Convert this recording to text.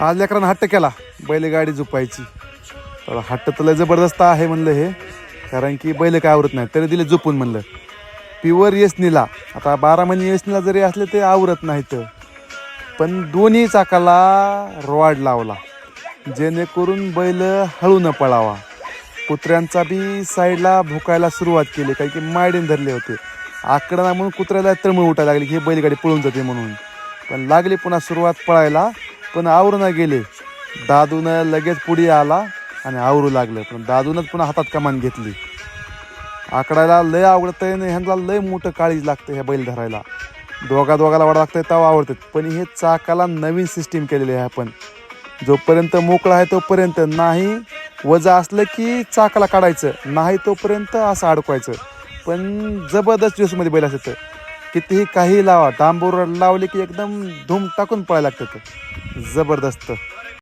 आज लेकरानं हट्ट केला. बैलगाडी झोपायची. तर हट्ट तर लय जबरदस्त आहे म्हणलं हे. कारण की बैल काय आवरत नाही तरी दिले झोपून म्हणलं. प्युअर येसनीला. आता बारा महिने येसनीला जरी असले ते आवरत नाहीत. पण दोन्ही चाकाला रॉड लावला. जेणेकरून बैल हळू न पळावा. कुत्र्यांचा बी साईडला भुकायला सुरुवात केली. काही की मायडीन धरले होते. आकडा म्हणून कुत्र्याला तळमळ उठायला लागली. की ही बैलगाडी पळून जाते म्हणून. पण लागली पुन्हा सुरुवात पळायला. पण आवरून गेले. दादूनं लगेच पुढे आला आणि आवरू लागलं. पण दादूनच पुन्हा हातात कमान घेतली. आकडायला लय आवडतं आहे ह्यांना लय मोठं काळीज लागतं ह्या बैल धरायला. दोघा दोघाला वाढ लागतंय तेव्हा आवडतात. पण हे चाकाला नवीन सिस्टीम केलेली आहे आपण. जोपर्यंत मोकळा आहे तोपर्यंत नाही वजा असलं की चाकाला काढायचं. नाही तोपर्यंत असं अडकवायचं. पण जबरदस्त दिवसमध्ये बैल असतं कितीही काही लावा डांबोर लावले की एकदम धूम टाकून पळायला लागतं जबरदस्त.